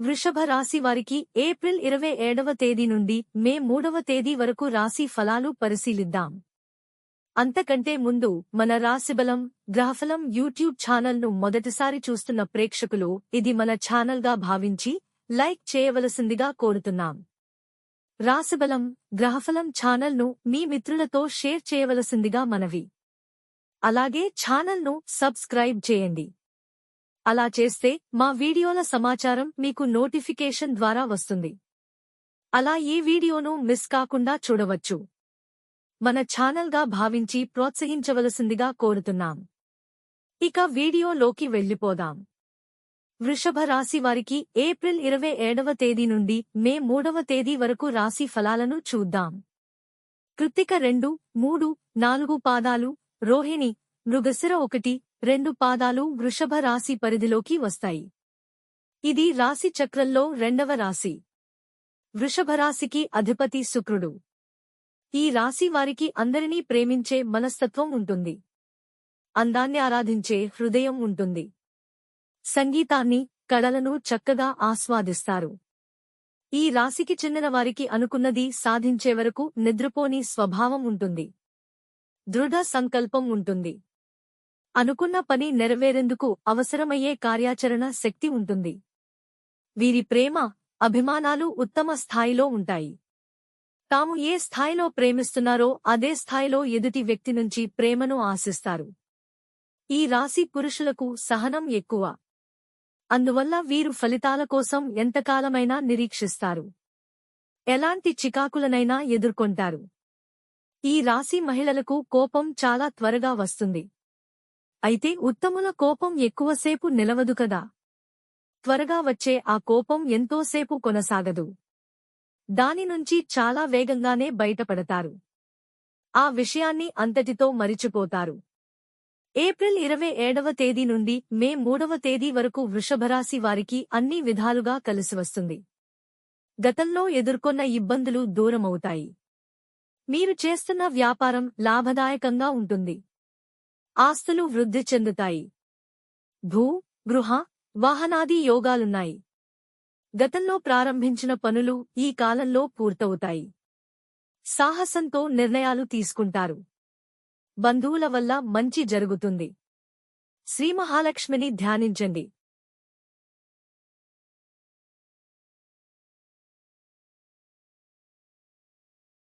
వృషభ రాశి వారికి ఏప్రిల్ ఇరవై ఏడవ తేదీ నుండి మే మూడవ తేదీ వరకు రాశి ఫలాలు పరిశీలిద్దాం. అంతకంటే ముందు మన రాశిబలం గ్రహఫలం యూట్యూబ్ ఛానల్ను మొదటిసారి చూస్తున్న ప్రేక్షకులు ఇది మన ఛానల్గా భావించి లైక్ చేయవలసిందిగా కోరుతున్నాం. రాశిబలం గ్రహఫలం ఛానల్ను మీ మిత్రులతో షేర్ చేయవలసిందిగా మనవి. అలాగే ఛానల్ను సబ్స్క్రైబ్ చేయండి. అలా చేస్తే మా వీడియోల సమాచారం మీకు నోటిఫికేషన్ ద్వారా వస్తుంది. అలా ఈ వీడియోను మిస్ కాకుండా చూడవచ్చు. మన ఛానల్గా భావించి ప్రోత్సహించవలసిందిగా కోరుతున్నాం. ఇక వీడియోలోకి వెళ్ళిపోదాం. వృషభ రాశి వారికి ఏప్రిల్ ఇరవై ఏడవ తేదీ నుండి మే మూడవ తేదీ వరకు రాశి ఫలాలను చూద్దాం. కృత్తిక రెండు మూడు నాలుగు పాదాలు రోహిణి మృగశిర ఒకటి రెండు పాదాలు వృషభ రాశి పరిధిలోకి వస్తాయి. ఇది రాశి చక్రంలో రెండవ రాశి. వృషభరాశికి అధిపతి శుక్రుడు. ఈ రాశి వారికి అందరినీ ప్రేమించే మనస్తత్వం ఉంటుంది. అందాన్ని ఆరాధించే హృదయం ఉంటుంది. సంగీతాన్ని కళలను చక్కగా ఆస్వాదిస్తారు. ఈ రాశికి చెందిన వారికి అనుకున్నది సాధించే వరకు నిద్రపోని స్వభావం ఉంటుంది. దృఢ సంకల్పం ఉంటుంది. అనుకున్న పని నెరవేరేందుకు అవసరమయ్యే కార్యాచరణ శక్తి ఉంటుంది. వీరి ప్రేమ అభిమానాలు ఉత్తమ స్థాయిలో ఉంటాయి. తాము ఏ స్థాయిలో ప్రేమిస్తున్నారో అదే స్థాయిలో ఎదుటి వ్యక్తి నుంచి ప్రేమను ఆశిస్తారు. ఈ రాశి పురుషులకు సహనం ఎక్కువ. అందువల్ల వీరు ఫలితాల కోసం ఎంతకాలమైనా నిరీక్షిస్తారు. ఎలాంటి చికాకులనైనా ఎదుర్కొంటారు. ఈ రాశి మహిళలకు కోపం చాలా త్వరగా వస్తుంది. అయితే ఉత్తముల కోపం ఎక్కువసేపు నిలవదు కదా. త్వరగా వచ్చే ఆ కోపం ఎంతోసేపు కొనసాగదు. దాని నుంచి చాలా వేగంగానే బయటపడతారు. ఆ విషయాన్ని అంతటితో మరిచిపోతారు. ఏప్రిల్ ఇరవై ఏడవ తేదీ నుండి మే మూడవ తేదీ వరకు వృషభరాశి వారికి అన్ని విధాలుగా కలిసివస్తుంది గతంలో ఎదుర్కొన్న ఇబ్బందులు దూరమవుతాయి. మీరు చేస్తున్న వ్యాపారం లాభదాయకంగా ఉంటుంది. ఆస్తులు వృద్ధి చెందుతాయి. భూ గృహ వాహనాది యోగాలున్నాయి. గతంలో ప్రారంభించిన పనులు ఈ కాలంలో పూర్తవుతాయి. సాహసంతో నిర్ణయాలు తీసుకుంటారు. బంధువుల వల్ల మంచి జరుగుతుంది. శ్రీ మహాలక్ష్మిని ధ్యానించండి.